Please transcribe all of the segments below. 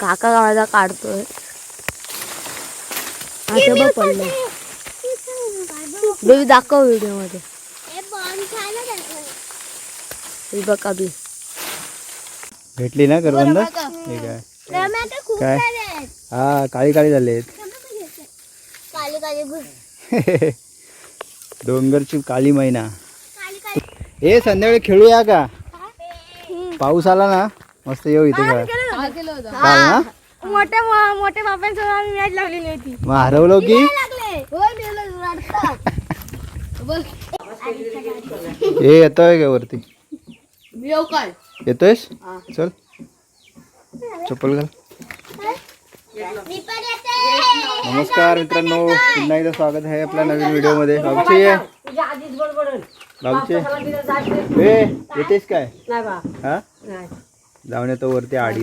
काका गावाला काढतोय. आता बघ पडलं. बेबी दाखव व्हिडिओमध्ये हे बघ अभि. भेटली ना करवंद? ठीक आहे काय? हा काळी काळी काली डोंगरची काळी मैना. ए संध्याकाळी खेळूया का? पाऊस आला ना? मस्त येऊ इथे खेळा मोठ्या मोठ्या बाबांसोबत आम्ही मॅच लावलेली होती. मग हरवलो की? ए येतोय का वरती? येऊ काय? येतोयस? चल. चप्पल घाल. नमस्कार मित्रांनो. पुन्हा एकदा स्वागत आहे आपल्या नवीन व्हिडिओमध्ये बाबूचे बाबूचे ए येतेस काय? हा? जाऊन येतो वरती आडी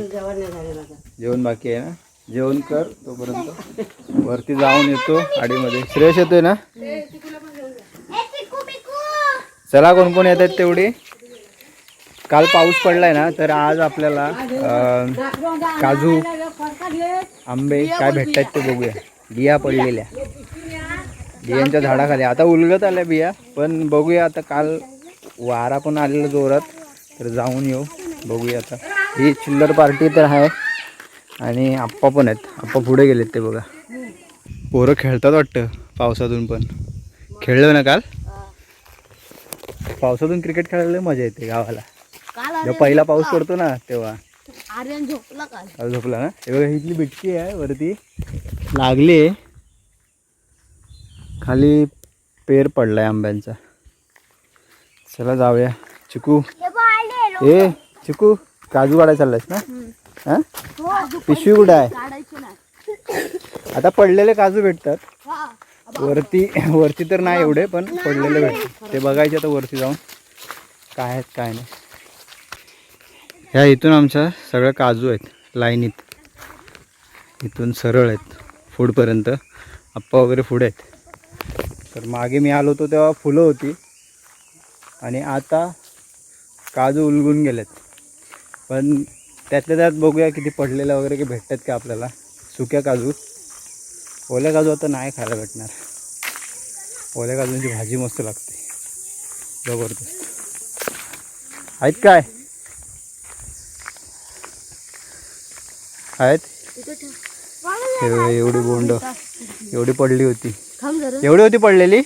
जेवण बाकी आहे ना? जेवण कर तोपर्यंत. वरती जाऊन येतो आडीमध्ये. श्रेयस येतोय ना? चला कोण कोण येत आहेत तेवढी? काल पाऊस पडलाय ना तर आज आपल्याला काजू आंबे काय भेटतात ते बघूया. बिया पडलेल्या. बियांच्या झाडाखाली. आता उलगत आल्या बिया पण बघूया आता काल वारा पण आलेला जोरात. तर जाऊन येऊ बघूया आता. ही चिल्लर पार्टी तर आहे. आणि आप्पा पण आहेत. आप्पा पुढे गेलेत ते बघा. पोरं खेळतात वाटतं पावसातून पण. खेळलं ना काल? पावसातून क्रिकेट खेळायला मजा येते गावाला. जेव्हा पहिला पाऊस पडतो ना तेव्हा. आर्यन झोपला काल. काल झोपला ना? हे बघा इथली बिटकी आहे वरती. लागली. खाली पेर पडलाय आंब्यांचा. चला जाऊया. चिकू. ए चिकू. काजू काढायला चाललायस ना? हा? पिशवी कुठं आहे? आता पडलेले काजू भेटतात. वरती वरती तर नाही एवढे पण पडलेले भेटतात. ते बघायचे आता वरती जाऊन. काय आहेत काय नाही. ह्या इथून आमच्या सगळ्या काजू आहेत लाईनीत. इथून सरळ आहेत पुढपर्यंत आप्पा वगैरे पुढे आहेत. तर मागे मी आलो होतो तेव्हा फुलं होती. आणि आता काजू उलगून गेलेत. पण त्यातल्या त्यात बघूया किती पडलेल्या वगैरे की भेटतात का आपल्याला. सुक्या काजू. ओल्या काजू आता नाही खायला भेटणार. ओल्या काजूंची भाजी मस्त लागते. जबरदस्त. आहेत काय? आहेत? एवढी बोंड. एवढी पडली होती. एवढी होती पडलेली?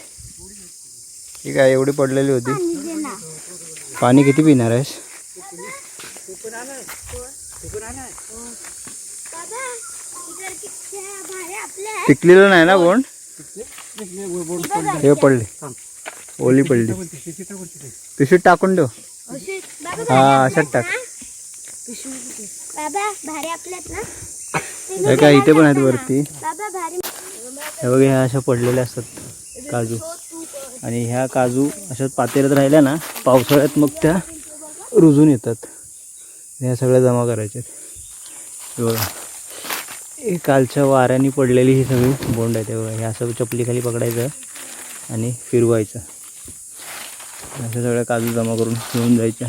ठीक आहे एवढी पडलेली होती. पाणी किती पिणार आहेस? पिकलेलं नाही ना बोंड? हे पडले. ओली पडली. पिशवीत टाकून ठेव. हा अशात टाक. हे काय इथे पण आहेत वरती. हे बघा ह्या अशा पडलेल्या असतात काजू. आणि ह्या काजू अशाच पातेल्यात राहिल्या ना पावसाळ्यात मग त्या रुजून येतात. ह्या सगळ्या जमा करायच्यात. हे बघा. हे कालच्या वाऱ्याने पडलेली ही सगळी बोंड आहे ते बघा ह्या असं चपलीखाली पकडायचं आणि फिरवायचं. अशा सगळ्या काजू जमा करून घेऊन जायच्या.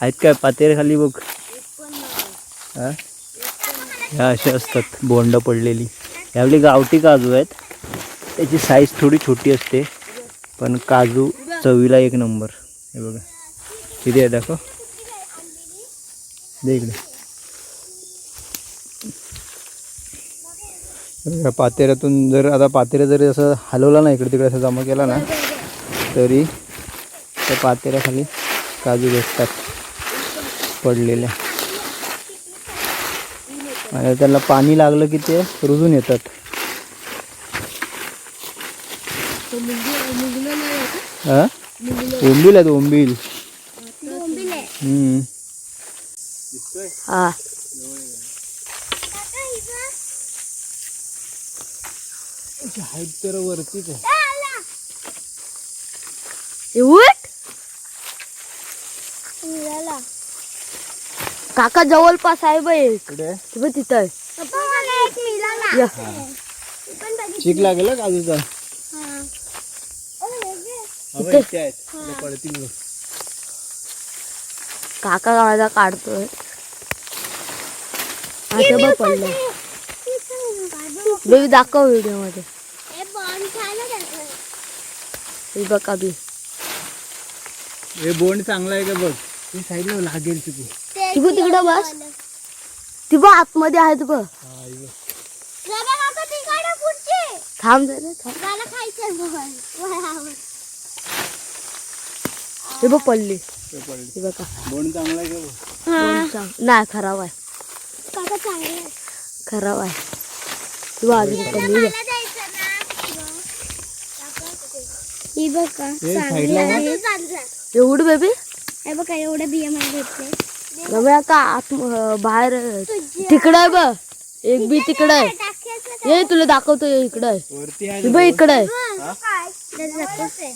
आहेत काय? पातेर खाली बघ. हा? ह्या अशा असतात बोंड पडलेली. यावेळी गावठी काजू आहेत. त्याची साईज थोडी छोटी असते. पण काजू चवीला एक नंबर. हे बघा. किती आहे? दाखव. दे इकडे. पातेऱ्यातून जर आता पातेऱ्या जरी असं हलवला ना इकडे तिकडे असं जमा केला ना तरी त्या पातेऱ्याखाली काजू भेटतात. पडलेल्या. आणि त्याला पाणी लागलं की ते रुजून येतात. हा ओंबील आहेत ओंबील हम्म. हा तर वरतीच आहे ए, उठ काका जवळपास आहे आहे. ते बघ तिथं आहे. पप्पा मला एक मिळाला या. मी पण बघितलं. चीक लागेल हा काजूचा हा. ओ, हे घे. हा बघ, इथे आहेत इथे पडतील बघ. काका माझा काढतोय. आता बघ पडलं. बेबी दाखव व्हिडिओमध्ये हे बघा बी. हे बोंड चांगला आहे का बघ? ती साईडला लागेल तिथे तिकडे तिकडं बस. ती बघ आतमध्ये आहेत बघ. थांब जरा थांब. हे बघ पडली ते पडले हे बघा. बोंड चांगला आहे का बघ? दोन सांग. नाही खराब आहे. खराब आहे. ती बघ अजून पडली बघ. ही बघा हे साईडला एवढी बेबी हे बघा एवढे बिया मला भेटले रम्या का आत अं, बाहेर तिकडं आहे बघ. एक बी तिकडं आहे. ये तुला दाखवतो ये इकडं आहे. वरती हे आहे बघ इकडं आहे.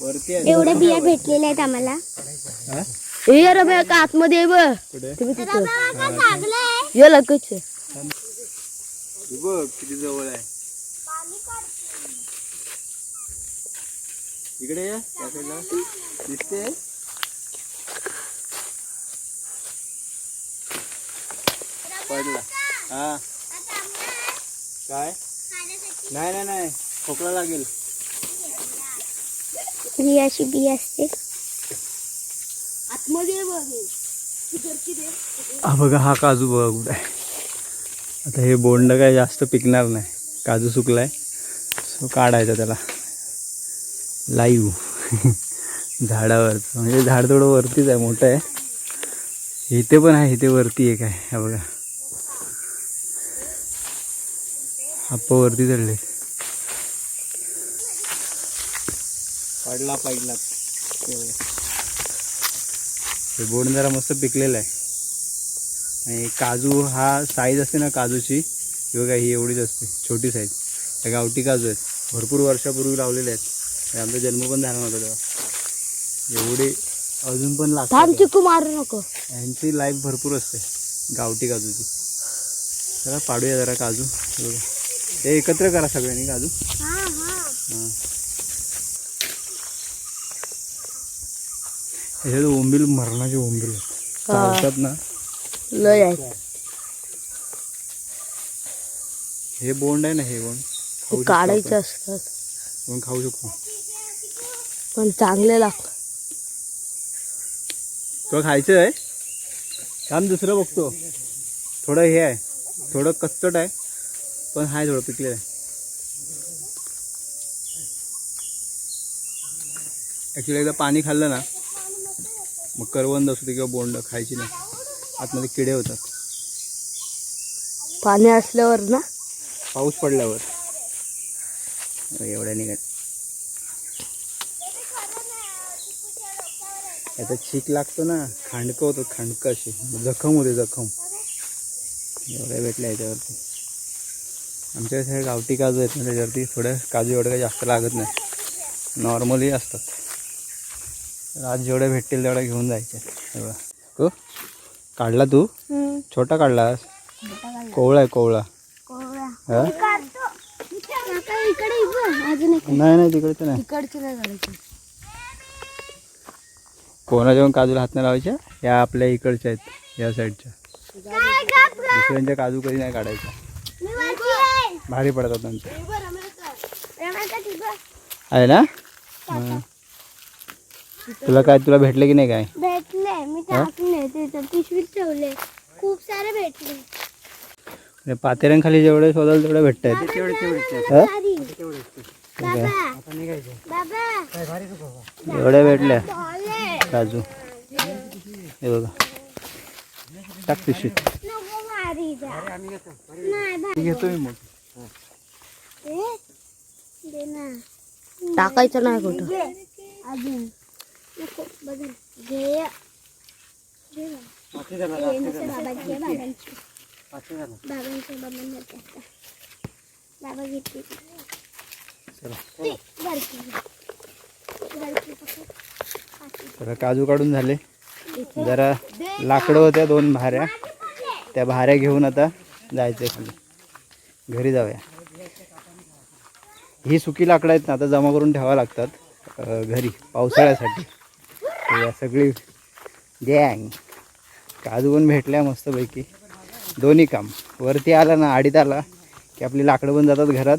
वरती आहे एवढे बिया भेटलेले आहेत आम्हाला. हा? ये आतमध्ये आहे बघ. कुठे? तुम्ही तिथं. चांगलं ये लगेच ये. बघ किती जवळ आहे. इकडे ये त्या साईडला दिसते? पडला. हा. काय? नाही नाही नाही. खोकला लागेल. ही अशी बी असते. आतमध्ये हे. हा बघा हा काजू बघा कुठे आहे. आता हे बोंड काय जास्त पिकणार नाही. काजू सुकलाय. सो काढायचा त्याला. लाईव्ह झाडावर म्हणजे झाड थोडं वरतीच आहे मोठं आहे. इथे पण आहे इथे वरती एक आहे. हा बघा. आप्पा वरती चढले. पडला पडला हे बोंड जरा मस्त पिकलेलं आहे. आणि काजू हा साईज असते ना काजूची बघा ही एवढीच असते छोटी साईज त्या गावठी काजू आहेत. भरपूर वर्षापूर्वी लावलेले आहेत. आणि आमचा जन्म पण झाला नव्हता तेव्हा. एवढे अजून पण लागतात. चिकू मारू नको. यांची लाईफ भरपूर असते गावठी काजूची. चला पाडूया जरा काजू. बघा. हे एकत्र करा सगळ्यांनी काजू. हां ह्याच्यात ओंबील मरणाचे ओंबील. चावतात ना? लय आहे हे बोंड आहे ना हे बोंड? ते काढायचे असतात. आपण खाऊ शकतो. पण चांगले लागतात. तुला खायचं आहे थांब दुसरं बघतो. थोडं हे आहे. थोडं कच्चट आहे. पण हाय थोडं पिकलेलं आहे. ॲक्च्युली एकदा पाणी खाल्लं ना मग करवंद असू दे किंवा बोंड खायची नाही आतमध्ये किडे होतात. पाणी असल्यावर ना? पाऊस पडल्यावर. एवढ्या निघत. आता छीक लागतो ना खांडकं होतं खांडकं अशी जखम होते जखम. एवढ्या भेटल्या याच्यावरती. आमच्या इथे गावठी काजू आहेत ना त्याच्यावरती थोडं काजू एवढं काही जास्त लागत नाही. नॉर्मली असतात. तर आज जेवढ्या भेटतील तेवढ्या घेऊन जायच्या हे काढला तू? छोटा काढलास कोवळा आहे कोवळा. नाही नाही तिकडे तर नाही. तिकडची नाही काढायची. कोणा जेवण काजूला हात नाही लावायच्या. या आपल्या इकडच्या आहेत या साईडच्या. दुसऱ्यांच्या काजू कधी नाही काढायच्या. भारी पडतात नंतर आहे ना. तुला काय तुला भेटले की नाही काय? भेटले. मी टाकले पिशवीत ठेवले. खूप सारे भेटले. म्हणजे पातेऱ्यांखाली जेवढे शोधाल तेवढे भेटत आहेत भारी. बाबा. बाबा एवढ्या भेटल्या. काजू. हे बघा. टाक पिशवीत. घेतो. मी मग. टाकायचं नाही कुठं. अजून. नको घे. बाबा घेतली. तर काजू काढून झाले. जरा लाकडं होत्या दोन भाऱ्या. त्या भाऱ्या घेऊन आता जायचं खाली. घरी जाऊया. ही सुकी लाकडं आहेत ना आता जमा करून ठेवावं लागतात घरी पावसाळ्यासाठी. या सगळी गँग काजू पण भेटल्या मस्तपैकी. दोन्ही काम. वरती आला ना आडीत आला की आपली लाकडं पण जातात घरात.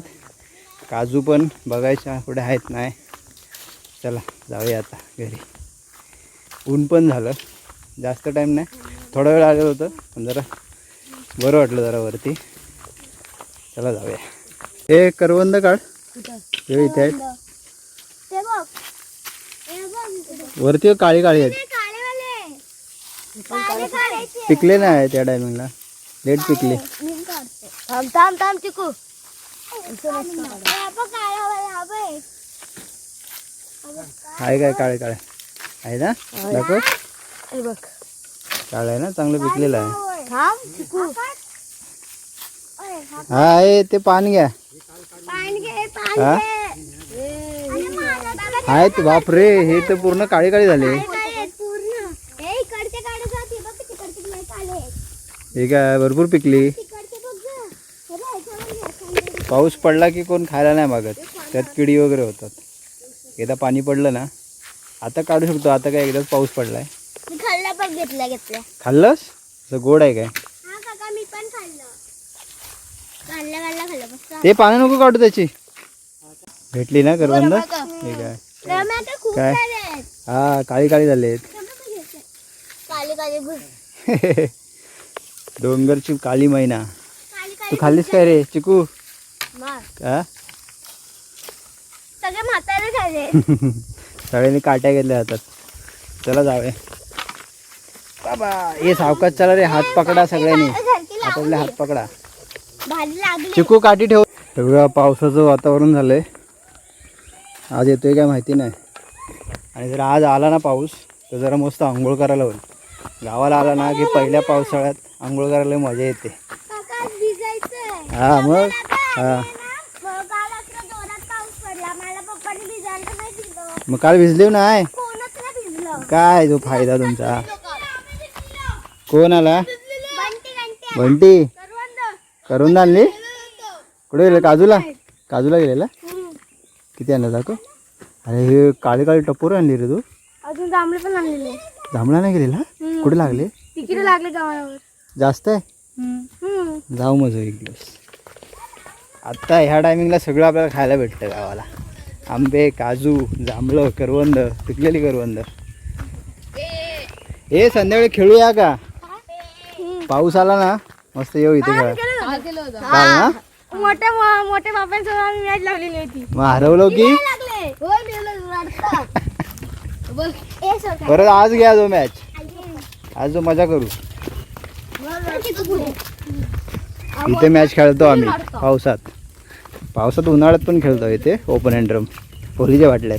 काजू पण बघायच्या पुढे आहेत नाही. चला जाऊया आता घरी. ऊन पण झालं. जास्त टाईम नाही. थोडा वेळ आलेलं होतं पण जरा बरं वाटलं जरा वरती. चला जाऊया. हे करवंद काढ. हे इथे आहेत. ते बघ. हे बघ. इकडे. वरती काळी काळी आहेत. काळे पिकले नाही आहे त्या टायमिंगला लेट पिकले. थांब थांब थांब चिकू. आहे. काय काळे काळे? आहे ना? दाखव. बघ. काळं आहे ना? चांगलं पिकलेलं आहे. हा हा आहे ते पान घ्या. पान घे पान हा? आहेत बापरे हे तर पूर्ण काळे काळे झाले हे हे काय भरपूर पिकली. हे. पाऊस पडला की कोण खायला नाही मागत. त्यात किडी वगैरे होतात. एकदा पाणी पडलं ना आता काढू शकतो. आता काय एकदाच पाऊस पडलाय. मी खाल्ला पण घेतला घेतला खाल्लंस? असं गोड आहे काय हा काका मी पण खाल्लं काढला काढला खाल्लं मस्त ते पानं नको काढू त्याची. भेटली ना करवंद? हे काय? हा काळी काळी झाले डोंगरची काळी मैना. तू खाल्लीस काय रे चिकू? का सगळ्यांनी काट्या घेतल्या जातात चला जाऊया. बाबा हे सावकाश चला रे हात पकडा सगळ्यांनी. आपापले हात पकडा. भाजी लागली. चिकू काठी ठेव. सगळं पावसाचं वातावरण झालंय. आज येतोय काय माहिती नाही. आणि जर आज आला ना पाऊस तर जरा मस्त आंघोळ करायला होईल. गावाला आला ना की पहिल्या पावसाळ्यात आंघोळ करायला मजा येते. हा मग? हा. मग काल भिजले नाही काय जो फायदा तुमचा? कोण आला? बंटी? करून आणली? कुठे गेले? काजूला? काजूला गेलेला? किती आणलं दाखव. अरे हे काळी काळी टपोर आणली रे तू. अजून जांभळे पण आणलेले जांभळा नाही गेलेला? कुठे लागले? तिकीट लागले गावावर जास्त आहे? जाऊ मग एक दिवस. आत्ता ह्या टायमिंगला सगळं आपल्याला खायला भेटतं गावाला. आंबे काजू जांभळं करवंद. पिकलेली करवंद? ए संध्याकाळी खेळूया का? पाऊस आला ना? मस्त येऊ इथे खेळा ना मोठ्या मोठ्या आम्ही मॅच लावलेली होती. मग हरवलो की? लागले. हो बघ ए सोडा. परत आज घ्या जो मॅच आज जो मजा करू. इथे मॅच खेळतो आम्ही पावसात. पावसात उन्हाळ्यात पण खेळतो इथे ओपन हँड ड्रम पोलीच्या वाटल्यात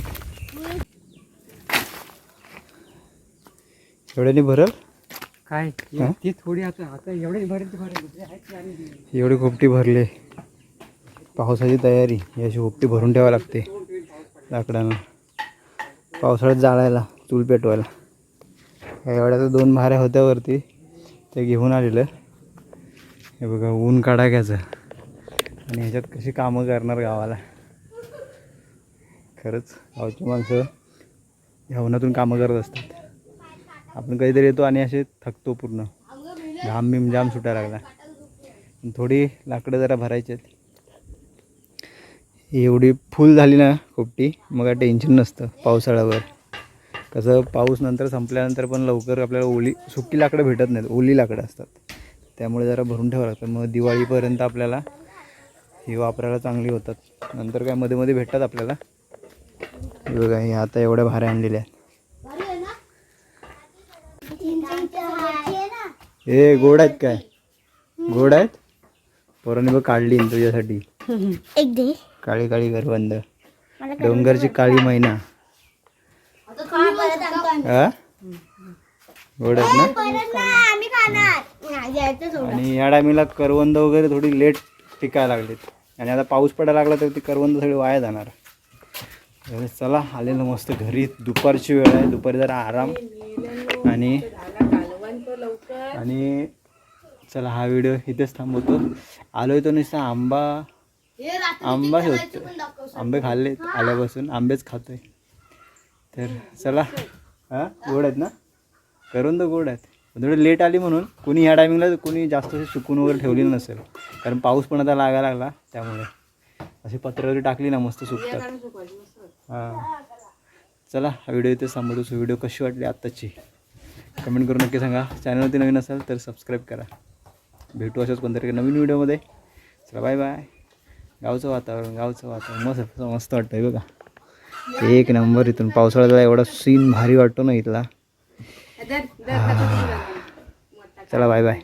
एवढ्याने भरल? काय? ती थोडी आता आता एवढे भरेल भरेल एवढी खोपटी भरले. पावसाची तयारी अशी खोपटी भरून ठेवावी लागते लाकडांना. पावसाळ्यात जाळायला चूल पेटवायला. एवढ्या तर दोन भाऱ्या होत्या वरती ते घेऊन आलेलं. हे बघा ऊन काढायचं आणि ह्याच्यात कशी कामं करणार गावाला? खरंच गावची माणसं ह्या उन्हातून कामं करत असतात. आपण कधीतरी येतो आणि असे थकतो पूर्ण. घाम बिम जाम सुटायला लागला. थोडी लाकडं जरा भरायची आहेत. एवढी फुल झाली ना खोपटी मग काय टेन्शन नसतं पावसाळ्यावर. कसं पाऊस नंतर संपल्यानंतर पण लवकर आपल्याला ओली सुकी लाकडं भेटत नाहीत ओली लाकडं असतात. त्यामुळे जरा भरून ठेवावं लागतं. मग दिवाळीपर्यंत आपल्याला ही वापरायला चांगली होतात. नंतर काय मध्ये मध्ये भेटतात आपल्याला. बघा हे आता एवढ्या भाऱ्या आणलेल्या आहेत. हे गोड आहेत काय? गोड आहेत? पोरांनी बघ काढली ना तुझ्यासाठी. एक दे. काळी काळी करवंद डोंगरची काळी मैना. हा? गोड आहेत ना? आणि या टायमिंगला करवंद वगैरे थोडी लेट पिकायला लागलीत. आणि आता पाऊस पडायला लागला तर ती करवंद सगळी वाया जाणार. चला आलेलं मस्त घरी. दुपारची वेळ आहे. दुपारी जरा आराम. आणि आणि चला हा व्हिडिओ इथेच थांबवतो. आलोय तो नुसता आंबा आंबा शोधतो आंबे खाल्ले आल्यापासून. आंबेच खातोय. तर चला हां गोड आहेत ना? करून तर गोड आहेत. थोडी लेट आली म्हणून कोणी ह्या टायमिंगला कोणी जास्त सुकून वगैरे ठेवलेलं नसेल. कारण पाऊस पण आता लागायला लागला त्यामुळे. अशी पत्र वगैरे टाकली ना मस्त सुकतात. हां. चला हा व्हिडिओ इथे थांबवतो. व्हिडिओ कशी वाटली आत्ताची? कमेंट करून नक्की सांगा चॅनलवरती नवीन असाल तर सबस्क्राईब करा भेटू अशाच कोणत्या नवीन व्हिडिओमध्ये चला बाय बाय गावचं वातावरण गावचं वातावरण मस्त मस्त वाटतं आहे बघा एक नंबर इथून पावसाळ्याला एवढा सीन भारी वाटतो ना इथला चला बाय बाय